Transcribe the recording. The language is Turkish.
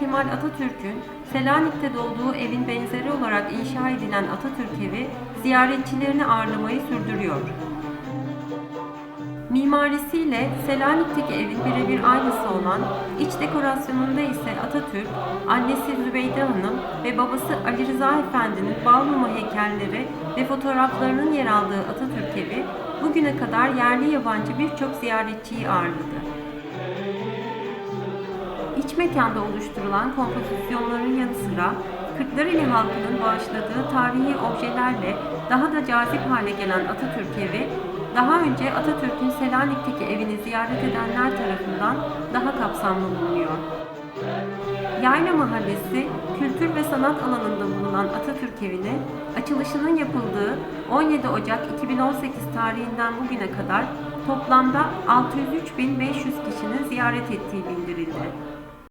Kemal Atatürk'ün Selanik'te doğduğu evin benzeri olarak inşa edilen Atatürk Evi ziyaretçilerini ağırlamayı sürdürüyor. Mimarisiyle Selanik'teki evin birebir aynısı olan, iç dekorasyonunda ise Atatürk, annesi Zübeyde Hanım ve babası Ali Rıza Efendi'nin Balmumu heykelleri ve fotoğraflarının yer aldığı Atatürk evi, bugüne kadar yerli yabancı birçok ziyaretçiyi ağırladı. İç mekanda oluşturulan kompozisyonların yanı sıra Kırklareli halkının bağışladığı tarihi objelerle daha da cazip hale gelen Atatürk evi, daha önce Atatürk'ün Selanik'teki evini ziyaret edenler tarafından daha kapsamlı bulunuyor. Yayla Mahallesi, kültür ve sanat alanında bulunan Atatürk Evi'ne açılışının yapıldığı 17 Ocak 2018 tarihinden bugüne kadar toplamda 603.500 kişinin ziyaret ettiği bildirildi.